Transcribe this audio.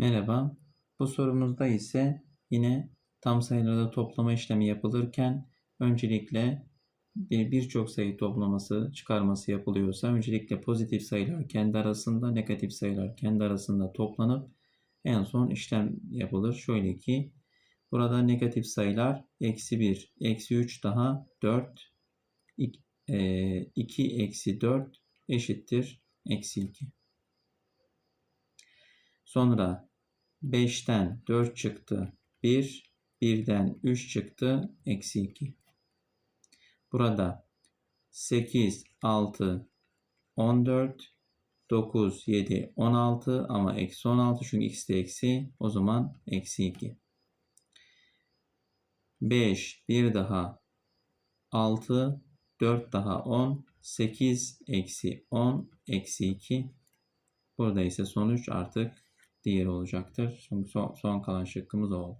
Merhaba. Bu sorumuzda ise yine tam sayılarda toplama işlemi yapılırken öncelikle bir- birçok sayı toplaması, çıkarması yapılıyorsa öncelikle pozitif sayılar kendi arasında, negatif sayılar kendi arasında toplanıp en son işlem yapılır. Şöyle ki burada negatif sayılar eksi 1, eksi 3 daha 4, 2 eksi 4 eşittir eksi 2. Sonra 5'ten 4 çıktı 1, 1'den 3 çıktı eksi 2. Burada 8, 6, 14, 9, 7, 16 ama eksi 16 çünkü x de eksi o zaman eksi 2. 5, 1 daha 6, 4 daha 10, 8 eksi 10 eksi 2. Burada ise sonuç artık diğeri olacaktır. Çünkü son, son kalan şıkkımız oldu.